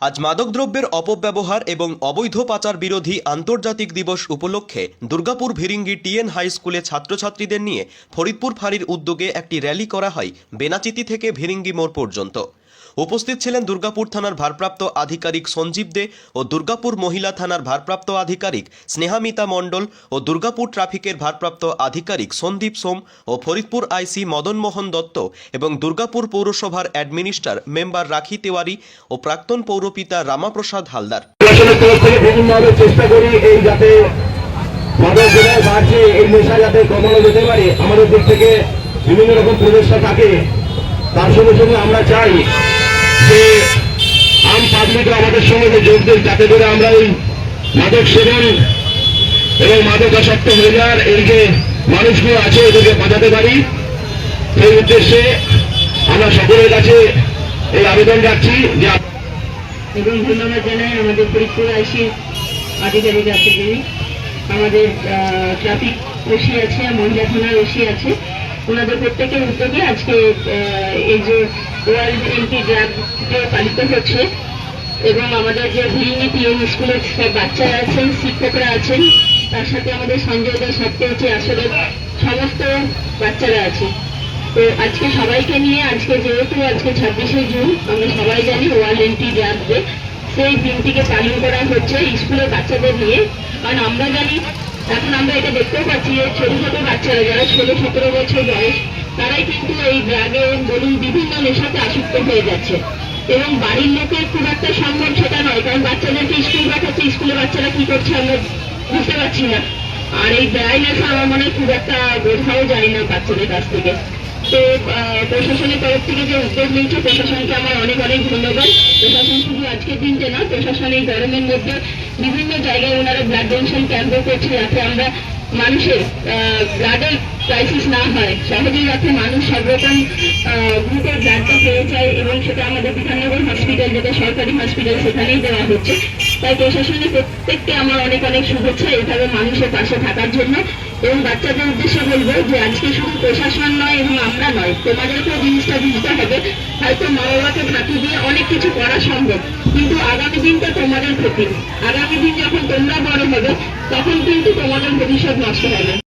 আজ মাদকদ্রব্যের অপব্যবহার এবং অবৈধ পাচার বিরোধী আন্তর্জাতিক দিবস উপলক্ষে দুর্গাপুর ভিরিঙ্গি টিএন হাই স্কুলে ছাত্রছাত্রীদের নিয়ে ফরিদপুর ফাঁড়ির উদ্যোগে একটি র্যালি করা হয় বেনাচিতি থেকে ভিরিঙ্গি মোড় পর্যন্ত। উপস্থিত ছিলেন দুর্গাপুর থানার ভারপ্রাপ্ত আধিকারিক সঞ্জীব দে ও দুর্গাপুর মহিলা থানার ভারপ্রাপ্ত আধিকারিক স্নেহামিতা মণ্ডল ও দুর্গাপুর ট্রাফিকের ভারপ্রাপ্ত আধিকারিক সন্দীপ সোম ও ফরিদপুর আইসি মদনমোহন দত্ত এবং দুর্গাপুর পৌরসভার অ্যাডমিনিস্টার মেম্বার রাখি তেওয়ারি ও প্রাক্তন পৌরপিতা রামাপ্রসাদ হালদার। চেষ্টা করি যেভাবে বাড়ছে এই নেশা যাতে কমানো যেতে পারে, আমাদের দিক থেকে বিভিন্ন রকম প্রচেষ্টা থাকে। তার সঙ্গে সঙ্গে আমরা চাই যে আম পাবলিকরা আমাদের সঙ্গে যোগ দেয় যাতে করে আমরা এই মাদক সেবন এবং মাদকাসক্ত হয়ে যাওয়ার এই যে মানুষগুলো আছে, এদেরকে বাঁচাতে পারি। সেই উদ্দেশ্যে আমরা সকলের কাছে এই আবেদন রাখছি যে এবং ধন্যবাদ জানাই আমাদের ফরিদপুর আইসি আধিকারিক আছে যিনি আমাদের ট্রাফিক ওসি আছে, মহিলা থানার ওসি আছে। ওনাদের প্রত্যেকের উদ্যোগে আজকে এই যে ওয়ার্ল্ড এন্টি ড্রাগ ডে পালিত হচ্ছে এবং আমাদের যে ভিড়ি পিএম স্কুলের সব বাচ্চারা আছেন, শিক্ষকরা আছেন, তার সাথে আমাদের সঞ্জয় দাস সপ্তাহে আসলে সমস্ত বাচ্চারা আছে। তো আজকে সবাইকে নিয়ে, আজকে যেহেতু আজকে ছাব্বিশে জুন, আমরা সবাই জানি ওয়ার্ল্ড এন্টি ড্রাগ ডে। সেই দিনটিকে পালন করা হচ্ছে স্কুলের বাচ্চাদের নিয়ে। কারণ আমরা জানি এখন আমরা এটা দেখতেও পাচ্ছি যে ছোট ছোট বাচ্চারা, যারা ষোলো, সতেরো বছর বয়স, তারাই কিন্তু এই ড্রাগে বলুন বিভিন্ন নেশাতে আসক্ত হয়ে যাচ্ছে। এবং বাড়ির লোকের খুব একটা সম্ভব সেটা নয়, কারণ বাচ্চাদেরকে স্কুল পাঠাচ্ছে, স্কুলে বাচ্চারা কি করছে আমরা বুঝতে পারছি না। আর এই ব্যয় নেশা আমার মনে খুব একটা বোঝাও যায় না বাচ্চাদের কাছ থেকে। তো প্রশাসনের তরফ থেকে যে উদ্যোগ নিয়েছে প্রশাসনকে আমার অনেক অনেক ধন্যবাদ। প্রশাসন শুধু আজকের দিনটা না, প্রশাসন এই গরমের মধ্যে বিভিন্ন জায়গায় ওনারা ব্লাড ডোনেশন ক্যাম্পও করছে যাতে আমরা মানুষের ব্লাডের ক্রাইসিস না হয়। সহজেই যাতে মানুষ সব রকম গ্রুপের ব্লাডটা পেয়ে যায় এবং সেটা আমাদের বিধাননগর হসপিটাল যেটা সরকারি হসপিটাল সেখানেই দেওয়া হচ্ছে। তাই প্রশাসনের প্রত্যেককে আমার অনেক অনেক শুভেচ্ছা এইভাবে মানুষের পাশে থাকার জন্য। এবং বাচ্চাদের উদ্দেশ্যে বলব যে আজকে শুধু প্রশাসন নয়, এবং আমরা নয়, তোমাদেরকেও জিনিসটা বুঝতে হবে। হয়তো মা বাবাকে ফাঁকি দিয়ে অনেক কিছু করা সম্ভব, কিন্তু আগামী দিনটা তোমাদের ক্ষতি। আগামী দিন যখন তোমরা বড় হবে, তখন কিন্তু তোমাদের ভবিষ্যৎ নষ্ট হবে।